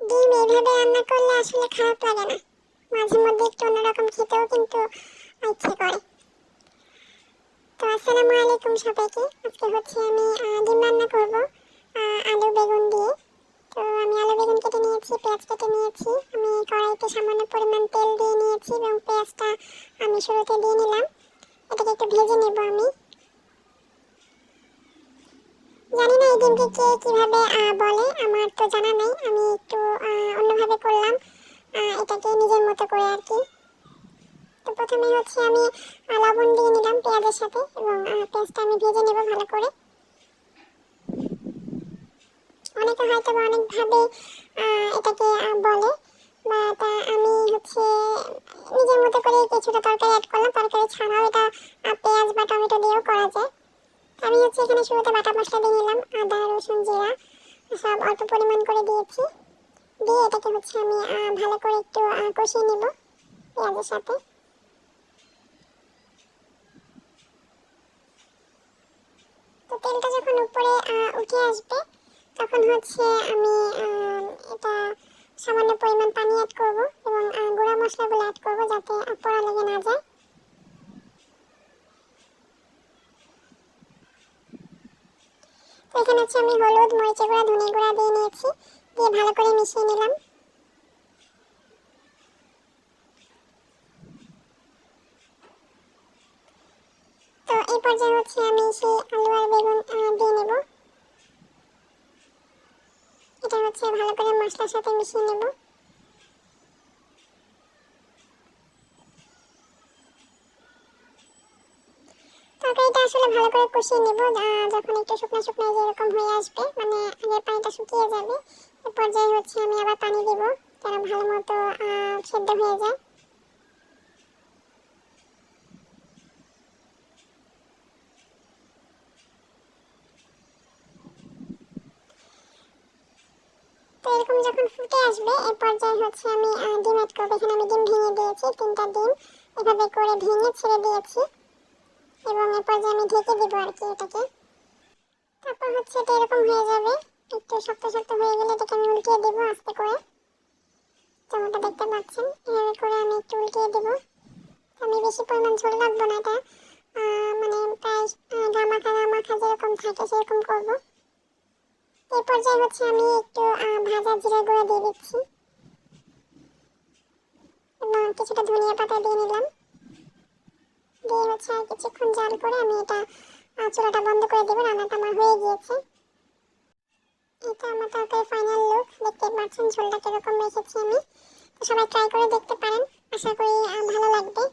ডিম এইভাবে রান্না করলে আসলে খারাপ লাগে না। মাঝে মধ্যে একটু অন্যরকম খেতেও কিন্তু ইচ্ছে করে। তো আসসালামু আলাইকুম সবাইকে। আজকে হচ্ছে আমি ডিম রান্না করব আলু বেগুন দিয়ে। তো আমি আলু বেগুন কেটে নিয়েছি, পেঁয়াজ কেটে নিয়েছি। আমি কড়াইতে সামান্য পরিমাণ তেল দিয়ে নিয়েছি এবং পেঁয়াজটা আমি শুরুতে দিয়ে নিলাম। এটাকে একটু ভেজে নেব আমি জানি না এই ডিমকে কে কীভাবে বলে আমার তো জানা নাই। আমি একটু অন্যভাবে করলাম। এটাকে নিজের মতো করে আর কি। তো প্রথমে হচ্ছে আমি লবণ দিয়ে নিলাম পেঁয়াজের সাথে এবং পেঁয়াজটা আমি ভেজে নেব ভালো করে। অনেকে হয়তো বা অনেকভাবে এটাকে বলে বা তা আমি হচ্ছে নিজের মতো করে কিছুটা তরকারি অ্যাড করলাম। তরকারি ছাড়াও এটা পেঁয়াজ বা টমেটো দিয়েও করা যায়। আমি হচ্ছে এখানে শুরুতে বাটা মশলা দিয়ে নিলাম, আদা, রসুন, জিরা, সব অল্প পরিমাণ করে দিয়েছি। দিয়ে এটাকে হচ্ছে আমি ভালো করে একটু কষিয়ে নেব পেঁয়াজের সাথে। তো তেলটা যখন উপরে উঠে আসবে, তখন হচ্ছে আমি এটা সামান্য পরিমাণ পানি অ্যাড করব এবং গুঁড়া মশলাগুলো অ্যাড করব যাতে পোড়া লেগে না যায়। তো এখানে হচ্ছে আমি হলুদ মরিচে গুঁড়া ধনে গুঁড়া দিয়ে নিয়েছি, দিয়ে ভালো করে মিশিয়ে নিলাম। তো এই পর্যায়ে হচ্ছে আমি সেই আলু আর বেগুন দিয়ে নেব। এটা হচ্ছে ভালো করে মশলার সাথে মিশিয়ে নেব। আসলে ভালো করে কষিয়ে নেব যখন একটু শুকনো শুকনো এই যে এরকম হয়ে আসবে মানে আগের পানিটা শুকিয়ে যাবে। এ পর্যায়ে হচ্ছে আমি আবার পানি দেব, যেন ভালো মতো সেদ্ধ হয়ে যায়। এরকম যখন ফুটে আসবে এই পর্যায়ে হচ্ছে আমি ডিম অ্যাড করব। এখানে আমি ডিম ভেঙে দিয়েছি, তিনটা ডিম। এভাবে করে ভেঙে ছেড়ে দিয়েছি। এবং এই পর্যায়ে আমি ঢেকে দেবো আর কি এটাকে, তারপর হচ্ছে এটা এরকম হয়ে যাবে। একটু শক্ত শক্ত হয়ে গেলে এটাকে আমি উল্টিয়ে দেবো আস্তে করে। যেমনটা দেখতে পাচ্ছেন, এভাবে করে আমি একটু উল্টিয়ে দেবো। আমি বেশি পরিমাণ ঝোল রাখব না এটা। মানে প্রায় গামাখা গামাখা যেরকম থাকে সেরকম করব। এই পর্যায়ে হচ্ছে আমি একটু ভাজা জিরা গুঁড়ো দিয়ে দিচ্ছি। এবং কিছুটা ধনিয়া পাতা দিয়ে নিলাম। দিয়ে হচ্ছে আর কিছুক্ষণ জাল করে আমি এটা চুলাটা বন্ধ করে দেবো, রান্নাটা আমার হয়ে গিয়েছে। এটা আমার তরকারি ফাইনাল লুক দেখতে পাচ্ছেন ঝোলটা কীরকম রেখেছি আমি। তো সবাই ট্রাই করে দেখতে পারেন, আশা করি ভালো লাগবে।